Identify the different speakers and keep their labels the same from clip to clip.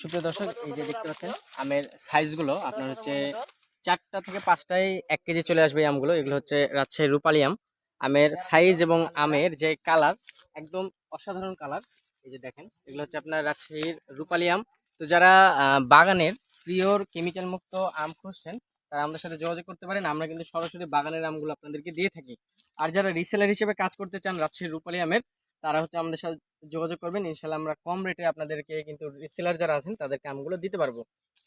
Speaker 1: সুপ্রিয় দর্শক এই যে দেখতে পাচ্ছেন আমের সাইজগুলো আপনার হচ্ছে চারটা থেকে পাঁচটায় এক কেজি চলে আসবে এই আমগুলো। এগুলো হচ্ছে রাজশাহী রূপালী আম। আমের সাইজ এবং আমের যে কালার একদম অসাধারণ কালার এই যে দেখেন এগুলো হচ্ছে আপনার রাজশাহীর রূপালী আম। তো যারা বাগানের প্রিয়র কেমিক্যাল মুক্ত আম খুঁজছেন তারা আমাদের সাথে যোগাযোগ করতে পারেন। আমরা কিন্তু সরাসরি বাগানের আমগুলো আপনাদেরকে দিয়ে থাকি। আর যারা রিসেলার হিসেবে কাজ করতে চান রাজশাহীর রূপালী আমের তারা হচ্ছে আমাদের সাথে যোগাযোগ করবেন। ইনশাল্লাহ আমরা কম রেটে আপনাদেরকে কিন্তু রিসেলার যারা আছেন, তাদেরকে আমগুলো দিতে পারব।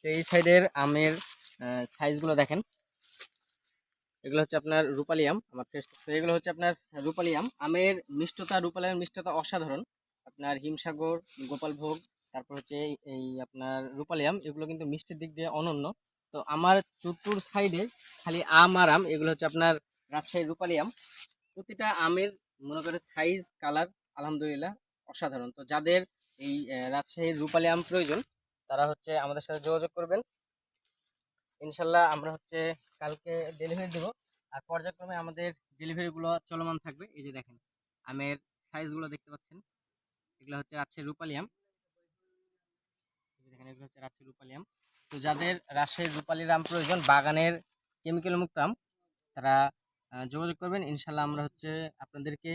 Speaker 1: তো এই সাইডের আমের সাইজগুলো দেখেন। এগুলো হচ্ছে আপনার রূপালী আম, আমার ফ্রেশ তো এগুলো হচ্ছে আপনার রূপালী আম। আমের মিষ্টতা, রূপালী আমের মিষ্টতা অসাধারণ। আপনার হিমসাগর, গোপালভোগ, তারপর হচ্ছে এই- আপনার রূপালী আম, এগুলো কিন্তু মিষ্টির দিক দিয়ে অনন্য। তো আমার চতুর সাইডে খালি আম আর আম, এগুলো হচ্ছে আপনার রাজশাহী রূপালী আম। প্রতিটা আমের মনে করে সাইজ কালার আলহামদুলিল্লাহ, অসাধারণ। তো যাদের এই রাজশাহীর রূপালী আম প্রয়োজন, তারা হচ্ছে আমাদের সাথে যোগাযোগ করবেন। ইনশাল্লাহ আমরা হচ্ছে কালকে ডেলিভারি দেবো। আর পর্যায়ক্রমে আমাদের ডেলিভারিগুলো চলমান থাকবে। এই যে দেখেন, আমের সাইজগুলো দেখতে পাচ্ছেন। এগুলো হচ্ছে রাজশাহী রূপালী আম। দেখেন, এগুলো হচ্ছে রাজশাহী রূপালী আম। তো যাদের রাজশাহীর রূপালী আম প্রয়োজন, বাগানের কেমিক্যাল মুক্ত আম, তারা যোগাযোগ করবেন। ইনশাল্লাহ আমরা হচ্ছে আপনাদেরকে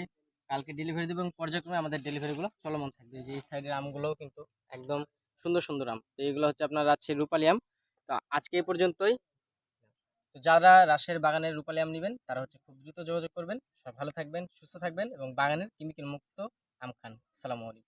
Speaker 1: কালকে ডেলিভারি দেবো এবং পর্যায়ক্রমে আমাদের ডেলিভারিগুলো চলমান থাকবে। যে এই সাইডের আমগুলোও কিন্তু একদম সুন্দর সুন্দর আম। তো এইগুলো হচ্ছে আপনার রাজশাহীর রূপালী আম। তো আজকে এই পর্যন্তই। তো যারা রাজশাহীর বাগানের রূপালী আম নেবেন, তারা হচ্ছে খুব দ্রুত যোগাযোগ করবেন। সব ভালো থাকবেন, সুস্থ থাকবেন এবং বাগানের কেমিক্যাল মুক্ত আম খান। আসসালামু আলাইকুম।